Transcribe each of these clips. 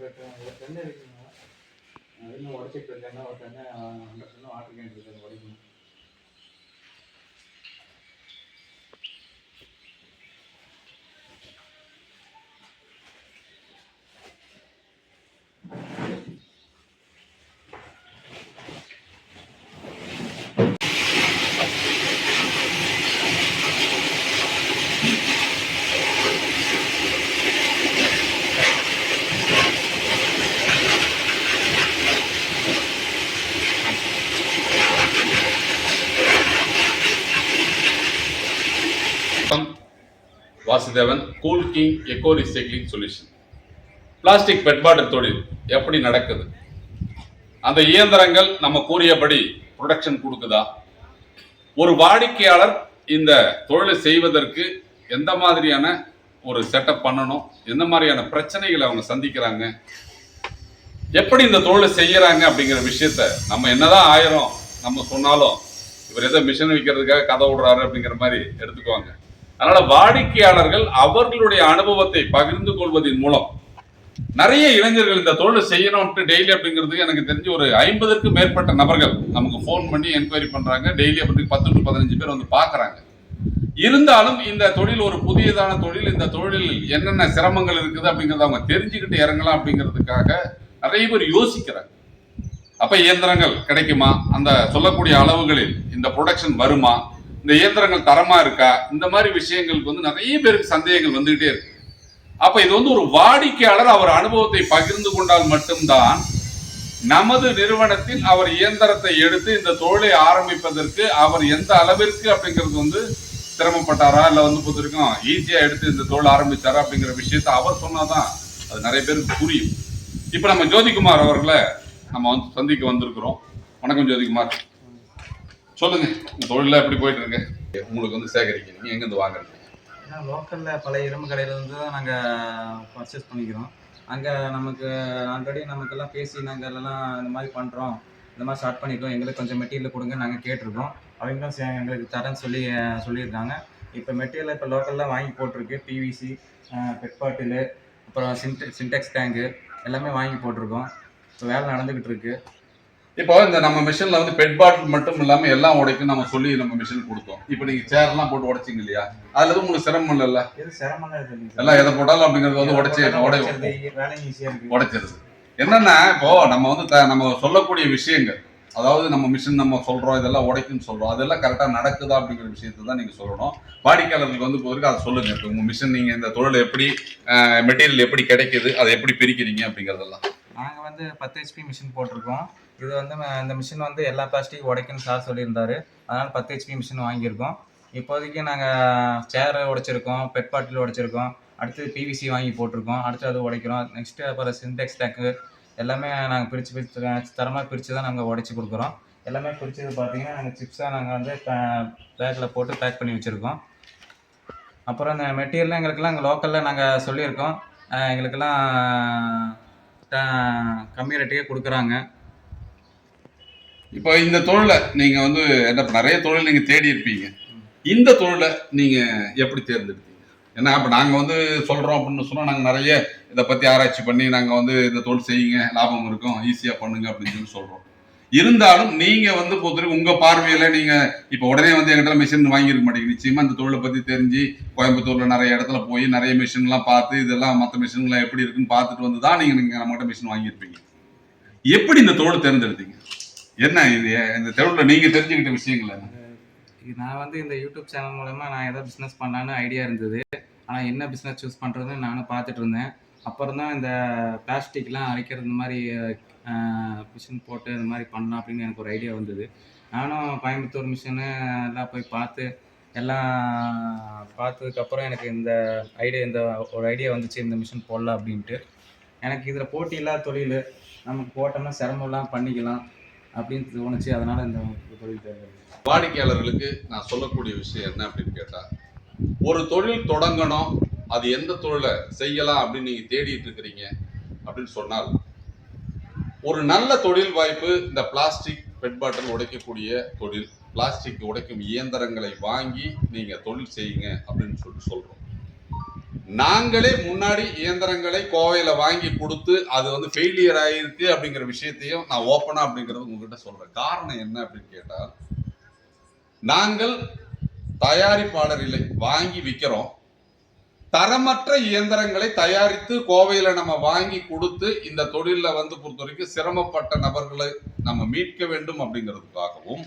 ஒரு இருக்குங்க இன்னும் உடச்சிட்டு இருக்கேன். ஒரு தென்னை வாட்டர் கேன் இருக்கு உடைக்கணும் வணக்கம் Vasudevan cool king eco recycling solution plastic PET தொழில் எப்படி நடக்குது? அந்த இயந்திரங்கள் நம்ம கூறியபடி ப்ரொடக்ஷன் கொடுக்குதா? ஒரு வாடிக்கையாளர் இந்த தொழிலை செய்வதற்கு எந்த மாதிரியான ஒரு செட்டப் பண்ணணும்? எந்த மாதிரியான பிரச்சனைகளை அவங்க சந்திக்கிறாங்க? எப்படி இந்த தொழிலை செய்யறாங்க அப்படிங்கிற விஷயத்த நம்ம என்னதான் ஆயிரம் நம்ம சொன்னாலும் இவர் ஏதோ மிஷின் விற்கிறதுக்காக கதை விடுறாரு அப்படிங்கிற மாதிரி எடுத்துக்குவாங்க. அதனால வாடிக்கையாளர்கள் அவர்களுடைய அனுபவத்தை பகிர்ந்து கொள்வதன் மூலம் நிறைய இளைஞர்கள் இந்த தொழில் செய்யணும்ட்டு டெய்லி அப்படிங்கிறதுக்கு எனக்கு தெரிஞ்சு ஒரு ஐம்பதுக்கும் மேற்பட்ட நபர்கள் நமக்கு ஃபோன் பண்ணி என்கொயரி பண்றாங்க. டெய்லி அப்படி பத்து டு பதினஞ்சு பேர் வந்து பார்க்குறாங்க. இருந்தாலும் இந்த தொழில் ஒரு புதியதான தொழில். இந்த தொழிலில் என்னென்ன சிரமங்கள் இருக்குது அப்படிங்கிறத அவங்க தெரிஞ்சுக்கிட்டு இறங்கலாம் அப்படிங்கிறதுக்காக நிறைய பேர் யோசிக்கிறாங்க. அப்ப இயந்திரங்கள் கிடைக்குமா? அந்த சொல்லக்கூடிய அளவுகளில் இந்த ப்ரொடக்ஷன் வருமா? இந்த இயந்திரங்கள் தரமா இருக்கா? இந்த மாதிரி விஷயங்களுக்கு வந்து நிறைய பேருக்கு சந்தேகங்கள் வந்துகிட்டே இருக்கு. அப்ப இது வந்து ஒரு வாடிக்கையாளர் அவர் அனுபவத்தை பகிர்ந்து கொண்டால் மட்டும்தான் நமது நிறுவனத்தில் அவர் இயந்திரத்தை எடுத்து இந்த தொழிலை ஆரம்பிப்பதற்கு அவர் எந்த அளவிற்கு அப்படிங்கிறது வந்து சிரமப்பட்டாரா இல்லை வந்து பொறுத்திருக்கும் ஈஸியாக எடுத்து இந்த தொழில் ஆரம்பித்தாரா அப்படிங்கிற விஷயத்த அவர் சொன்னாதான் அது நிறைய பேருக்கு புரியும். இப்போ நம்ம ஜோதிகுமார் அவர்களை நம்ம வந்து சந்திக்க வந்திருக்கிறோம். வணக்கம் ஜோதிகுமார். சொல்லுங்க இந்த தொழில எப்படி போயிட்டு இருக்கு உங்களுக்கு வந்து சேகரிக்கணும். எங்க இருந்து வாங்குறீங்க? ஏன்னா லோக்கலில் பல இரும்பு கடையில இருந்து தான் நாங்கள் பர்ச்சேஸ் பண்ணிக்கிறோம். அங்கே நமக்கு ஆல்ரெடி நமக்கெல்லாம் பேசி நாங்கள் எல்லாம் இந்த மாதிரி பண்ணுறோம் இந்த மாதிரி ஸ்டார்ட் பண்ணியிருக்கோம் எங்களுக்கு கொஞ்சம் மெட்டீரியல் கொடுங்க நாங்கள் கேட்டிருக்கோம். அவங்களும் சே- எங்களுக்கு தரேன்னு சொல்லி சொல்லியிருக்காங்க. இப்போ மெட்டீரியல் இப்போ லோக்கலில் வாங்கி போட்டிருக்கு. பிவிசி பெட் பாட்டிலு அப்புறம் சின்டெக் சின்டெக்ஸ் டேங்கு எல்லாமே வாங்கி போட்டிருக்கோம். இப்போ வேலை நடந்துக்கிட்டு இருக்குது இப்போ இந்த நம்ம மிஷின்ல வந்து பெட் பாட்டில் மட்டும் இல்லாம எல்லாம் உடைக்கும் நம்ம சொல்லி நம்ம மிஷின் கொடுத்தோம். இப்போ நீங்க சேர் எல்லாம் போட்டு உடைச்சிங்க இல்லையா? அதுல எதுவும் உங்களுக்கு சிரமம் இல்லைல்ல. எல்லாம் எதை போட்டாலும் அப்படிங்கறது வந்து உடைச்சி உடை உடைச்சிருது, என்னன்னா இப்போ நம்ம வந்து நம்ம சொல்லக்கூடிய விஷயங்கள் அதாவது நம்ம மிஷின் நம்ம சொல்றோம் இதெல்லாம் உடைக்குன்னு சொல்றோம் அதெல்லாம் கரெக்டா நடக்குதா அப்படிங்கிற விஷயத்தை தான் நீங்க சொல்லணும். வாடிக்கையாளர்களுக்கு வந்து போதுக்கு அதை சொல்லுங்க. இப்போ உங்க மிஷின் நீங்க இந்த தொழில் எப்படி மெட்டீரியல் எப்படி கிடைக்குது அதை எப்படி பிரிக்கிறீங்க அப்படிங்கறதெல்லாம். நாங்கள் வந்து பத்து ஹெச்பி மிஷின் போட்டிருக்கோம். இது வந்து ம- இந்த மிஷின் வந்து எல்லா பிளாஸ்டிக் உடைக்குன்னு சார் சொல்லியிருந்தாரு. அதனால் பத்து ஹெச்பி மிஷின் வாங்கியிருக்கோம். இப்போதைக்கு நாங்கள் சேர் உடைச்சிருக்கோம் பெட் பாட்டில் உடைச்சிருக்கோம். அடுத்து பிவிசி வாங்கி போட்டிருக்கோம். அடுத்து அது உடைக்கிறோம். நெக்ஸ்ட்டு அப்புறம் சின்டெக்ஸ் டேக்கு எல்லாமே நாங்கள் பிரித்து பிரித்து தரமாக பிரித்து தான் நாங்கள் உடைச்சி கொடுக்குறோம். எல்லாமே பிரித்தது பார்த்தீங்கன்னா நாங்கள் சிப்ஸாக நாங்கள் வந்து பேக்கில் போட்டு பேக் பண்ணி வச்சுருக்கோம். அப்புறம் இந்த மெட்டீரியல்லாம் எங்களுக்கெல்லாம் இங்கே லோக்கலில் நாங்கள் சொல்லியிருக்கோம். எங்களுக்கெல்லாம் கம்மி ரேட்டுக்கே கொடுக்குறாங்க. இப்போ இந்த தொழிலை நீங்கள் வந்து என்ன நிறைய தொழில் நீங்கள் தேடி இருப்பீங்க. இந்த தொழிலை நீங்கள் எப்படி தேர்ந்தெடுத்தீங்க? ஏன்னா இப்போ நாங்கள் வந்து சொல்கிறோம் அப்படின்னு சொன்னால் நாங்கள் நிறைய இதை பற்றி ஆராய்ச்சி பண்ணி நாங்கள் வந்து இந்த தொழில் செய்யுங்க லாபம் இருக்கும் ஈஸியாக பண்ணுங்க அப்படின்னு சொல்லி சொல்கிறோம் இருந்தாலும் நீங்க வந்து பொறுத்தவரைக்கும் உங்க பார்வையில நீங்க இப்போ உடனே வந்து எங்கிட்ட மிஷின் வாங்கியிருக்க மாட்டீங்க. நிச்சயமா இந்த தொழிலை பத்தி தெரிஞ்சு கோயம்புத்தூர்ல நிறைய இடத்துல போய் நிறைய மிஷின்லாம் பார்த்து இதெல்லாம் மற்ற மிஷின்லாம் எப்படி இருக்குன்னு பார்த்துட்டு வந்து தான் நீங்க நீங்க நம்மகிட்ட மிஷின் வாங்கியிருப்பீங்க. எப்படி இந்த தொழில் தேர்ந்தெடுத்தீங்க? என்ன இது? இந்த தொழில நீங்க தெரிஞ்சுக்கிட்ட விஷயங்கள் என்ன? நான் வந்து இந்த யூடியூப் சேனல் மூலமா நான் ஏதாவது பிஸ்னஸ் பண்ணலான்னு ஐடியா இருந்தது. ஆனால் என்ன பிஸ்னஸ் சூஸ் பண்றதுன்னு நானும் பார்த்துட்டு இருந்தேன். அப்புறம் தான் இந்த பிளாஸ்டிக்லாம் அரைக்கிறது இந்த மாதிரி மிஷின் போட்டு இந்த மாதிரி பண்ணலாம் அப்படின்னு எனக்கு ஒரு ஐடியா வந்தது. நானும் கோயம்புத்தூர் மிஷினு எல்லாம் போய் பார்த்து எல்லாம் பார்த்ததுக்கப்புறம் எனக்கு இந்த ஐடியா இந்த ஒரு ஐடியா வந்துச்சு இந்த மிஷின் போடலாம் அப்படின்ட்டு. எனக்கு இதில் போட்டி இல்லாத தொழில் நமக்கு போட்டோம்னா சிரமம்லாம் பண்ணிக்கலாம் அப்படின்னு தோணுச்சு. அதனால் இந்த தொழில் தேவை. வாடிக்கையாளர்களுக்கு நான் சொல்லக்கூடிய விஷயம் என்ன அப்படின்னு கேட்டால் ஒரு தொழில் தொடங்கணும் அது எந்த தொழிலை செய்யலாம் அப்படின்னு நீங்கள் தேடிட்டு இருக்கிறீங்க அப்படின்னு சொன்னால் ஒரு நல்ல தொழில் வாய்ப்பு இந்த பிளாஸ்டிக் பெட் பாட்டில் உடைக்கக்கூடிய தொழில் பிளாஸ்டிக் உடைக்கும் இயந்திரங்களை வாங்கி நீங்கள் தொழில் செய்யுங்க அப்படின்னு சொல்லி சொல்கிறோம் நாங்களே முன்னாடி இயந்திரங்களை கோவையில் வாங்கி கொடுத்து அது வந்து ஃபெயிலியர் ஆகிருக்கு அப்படிங்கிற விஷயத்தையும் நான் ஓப்பனாக அப்படிங்கிறது உங்ககிட்ட சொல்கிறேன் காரணம் என்ன அப்படின்னு கேட்டால் நாங்கள் தயாரிப்பாளர் இல்லை வாங்கி விற்கிறோம் தரமற்ற இயந்திரங்களை தயாரித்து கோவையில நம்ம வாங்கி கொடுத்து இந்த தொழில வந்து பொறுத்த வரைக்கும் சிரமப்பட்ட நபர்களை நம்ம மீட்க வேண்டும் அப்படிங்கிறதுக்காகவும்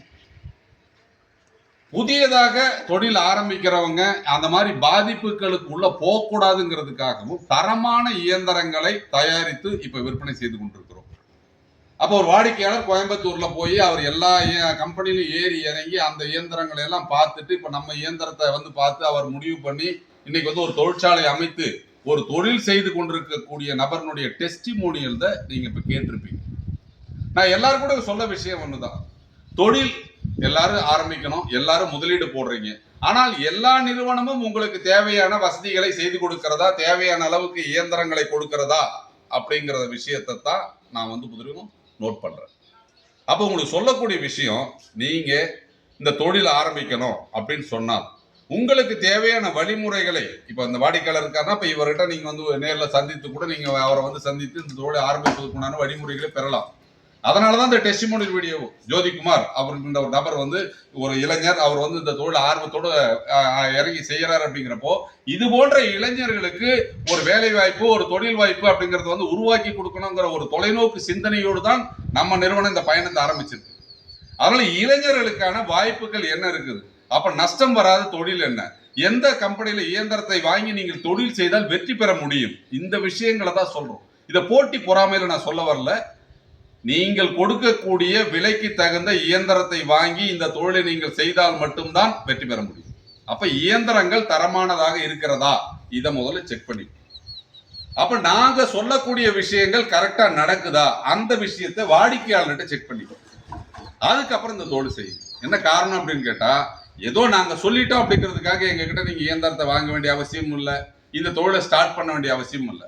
புதியதாக தொழில் ஆரம்பிக்கிறவங்க அந்த மாதிரி பாதிப்புகளுக்கு உள்ள போகக்கூடாதுங்கிறதுக்காகவும் தரமான இயந்திரங்களை தயாரித்து இப்ப விற்பனை செய்து கொண்டிருக்கிறோம். அப்போ ஒரு வாடிக்கையாளர் கோயம்புத்தூர்ல போய் அவர் எல்லா கம்பெனிலையும் ஏறி இறங்கி அந்த இயந்திரங்களை எல்லாம் பார்த்துட்டு இப்ப நம்ம இயந்திரத்தை வந்து பார்த்து அவர் முடிவு பண்ணி இன்னைக்கு வந்து ஒரு தொழிற்சாலை அமைத்து ஒரு தொழில் செய்து கொண்டிருக்கக்கூடிய நபர்னுடைய டெஸ்டிமோனியல் தான் நீங்க இப்ப கேட்டிருப்பீங்க. நான் எல்லாரும் கூட சொல்ல விஷயம் ஒண்ணுதான். தொழில் எல்லாரும் ஆரம்பிக்கணும் எல்லாரும் முதலீடு போடுறீங்க. ஆனால் எல்லா நிறுவனமும் உங்களுக்கு தேவையான வசதிகளை செய்து கொடுக்கிறதா தேவையான அளவுக்கு இயந்திரங்களை கொடுக்கிறதா அப்படிங்கிற விஷயத்தை தான் நான் வந்து முதலும் நோட் பண்றேன். அப்போ உங்களுக்கு சொல்லக்கூடிய விஷயம் நீங்க இந்த தொழில் ஆரம்பிக்கணும் அப்படின்னு சொன்னால் உங்களுக்கு தேவையான வழிமுறைகளை இப்போ அந்த வாடிக்கையாளர் இருக்காருன்னா இப்போ இவர்கிட்ட நீங்கள் வந்து நேரில் சந்தித்து கூட நீங்கள் அவரை வந்து சந்தித்து இந்த தொழில் ஆரம்பிப்பதற்குண்டான வழிமுறைகளை பெறலாம். அதனால தான் இந்த டெஸ்டிமோனியல் வீடியோ ஜோதிக்குமார் அவர் இந்த ஒரு நபர் வந்து ஒரு இளைஞர் அவர் வந்து இந்த தொழில் ஆர்வத்தோட இறங்கி செய்கிறார் அப்படிங்கிறப்போ இது போன்ற இளைஞர்களுக்கு ஒரு வேலை வாய்ப்பு ஒரு தொழில் வாய்ப்பு அப்படிங்கிறத வந்து உருவாக்கி கொடுக்கணுங்கிற ஒரு தொலைநோக்கு சிந்தனையோடு தான் நம்ம நிறுவனம் இந்த பயணத்தை ஆரம்பிச்சிருக்கு. அதனால இளைஞர்களுக்கான வாய்ப்புகள் என்ன இருக்குது? அப்ப நஷ்டம் வராத தொழில் என்ன? எந்த கம்பெனியில இயந்திரத்தை வாங்கி நீங்கள் தொழில் செய்தால் வெற்றி பெற முடியும்? இந்த விஷயங்களை தான் சொல்றோம். இதை போட்டி பொறாமையில நான் சொல்ல வரல. நீங்கள் கொடுக்கக்கூடிய விலைக்கு தகுந்த இயந்திரத்தை வாங்கி இந்த தொழிலை நீங்கள் செய்தால் மட்டும்தான் வெற்றி பெற முடியும். அப்ப இயந்திரங்கள் தரமானதாக இருக்கிறதா? இதை முதல்ல செக் பண்ணி. அப்ப நாங்க சொல்லக்கூடிய விஷயங்கள் கரெக்டா நடக்குதா? அந்த விஷயத்தை வாடிக்கையாளர்கிட்ட செக் பண்ணிக்கோ அதுக்கப்புறம் இந்த தொழில் செய்யும் என்ன காரணம் அப்படின்னு கேட்டா ஏதோ நாங்கள் சொல்லிட்டோம் அப்படிங்கிறதுக்காக எங்ககிட்ட நீங்கள் இயந்திரத்தை வாங்க வேண்டிய அவசியம் இல்லை. இந்த தொழிலை ஸ்டார்ட் பண்ண வேண்டிய அவசியம் இல்லை.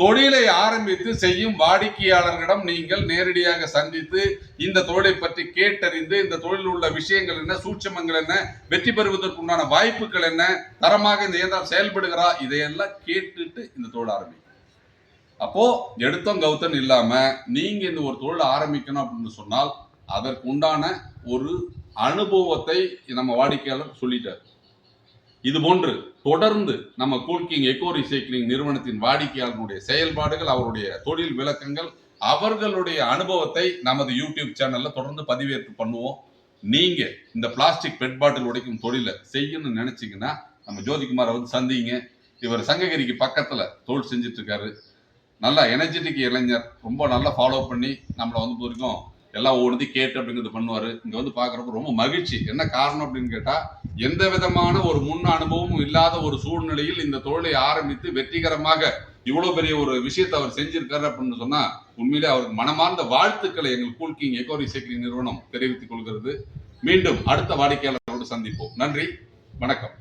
தொழிலை ஆரம்பித்து செய்யும் வாடிக்கையாளர்களிடம் நீங்கள் நேரடியாக சந்தித்து இந்த தொழிலை பற்றி கேட்டறிந்து இந்த தொழிலில் உள்ள விஷயங்கள் என்ன சூட்சமங்கள் என்ன வெற்றி பெறுவதற்குண்டான வாய்ப்புகள் என்ன தரமாக இந்த இயந்திரம் செயல்படுகிறா இதையெல்லாம் கேட்டுட்டு இந்த தொழில் ஆரம்பிக்கும். அப்போ எடுத்தோம் கௌத்தன் இல்லாம நீங்க இந்த ஒரு தொழில் ஆரம்பிக்கணும் அப்படின்னு சொன்னால் அதற்கு உண்டான ஒரு அனுபவத்தை நம்ம வாடிக்கையாளர் சொல்லிட்டார். இது போன்று தொடர்ந்து நம்ம கூல்கிங் எக்கோ ரீசைக்ளிங் நிறுவனத்தின் வாடிக்கையாளர்களுடைய செயல்பாடுகள் அவருடைய தொழில் விளக்கங்கள் அவர்களுடைய அனுபவத்தை நமது யூடியூப் சேனல்ல தொடர்ந்து பதிவேற்று பண்ணுவோம். நீங்க இந்த பிளாஸ்டிக் பெட் பாட்டில் உடைக்கும் தொழிலை செய்யணும்னு நினைச்சீங்கன்னா நம்ம ஜோதிகுமாரை வந்து சந்திங்க. இவர் சங்ககிரிக்கு பக்கத்துல தொழில் செஞ்சுட்டு இருக்காரு. நல்லா எனர்ஜெட்டிக் இளைஞர். ரொம்ப நல்லா ஃபாலோ பண்ணி நம்மளை வந்து இது வரைக்கும் எல்லாம் ஒவ்வொருத்தையும் கேட்டு அப்படிங்கிறது பண்ணுவாரு. இங்க வந்து பாக்குறப்ப ரொம்ப மகிழ்ச்சி. என்ன காரணம் அப்படின்னு கேட்டா எந்த விதமான ஒரு முன் அனுபவமும் இல்லாத ஒரு சூழ்நிலையில் இந்த தொழிலை ஆரம்பித்து வெற்றிகரமாக இவ்வளவு பெரிய ஒரு விஷயத்தை அவர் செஞ்சிருக்காரு அப்படின்னு சொன்னா உண்மையிலே அவருக்கு மனமார்ந்த வாழ்த்துக்களை எங்கள் கூல்கிங் எக்கோ ரீசைக்ளிங் நிறுவனம் தெரிவித்துக் கொள்கிறது. மீண்டும் அடுத்த வாடிக்கையாளர்களோடு சந்திப்போம். நன்றி. வணக்கம்.